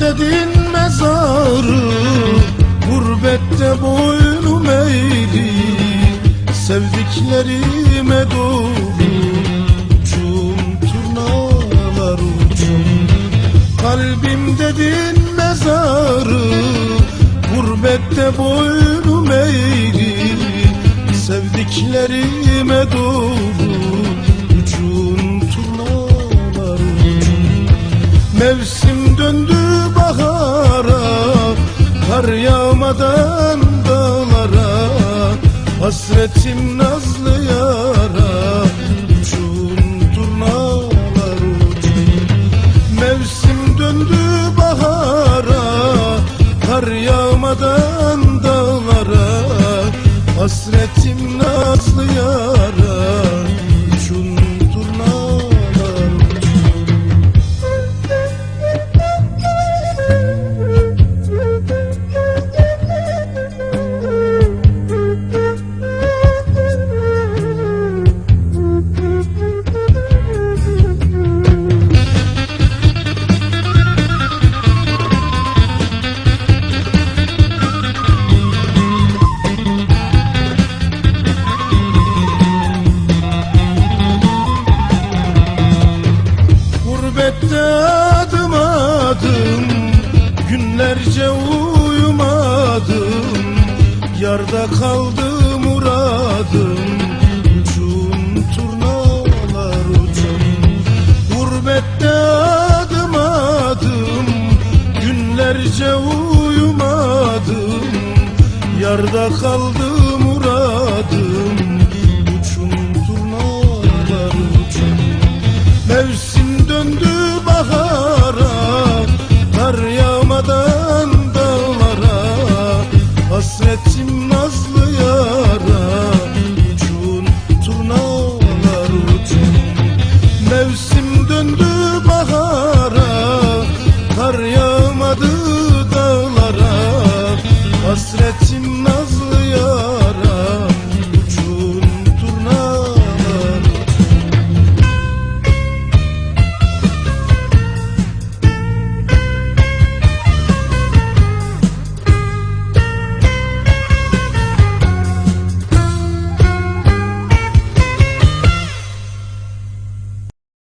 dedin mezarı Gurbette boynum eğri Sevdiklerime doğru Uçun turnalar uçun Kalbim dedin mezarı Gurbette boynum eğri Sevdiklerime doğru Uçun turnalar uçun Mevsim Kar yağmadan dağlara Hasretim nazlı yara Uçun turnalar uçun Mevsim döndü bahara Kar yağmadan dağlara Hasretim nazlı yara Günlerce uyumadım. Yarda kaldı muradım. Uçun turnalar uçun Gurbette adım adım. Günlerce uyumadım. Yarda kaldı muradım. Uçun turnalar uçun Mevsim yağmadı dağlara Hasretim nazlı yara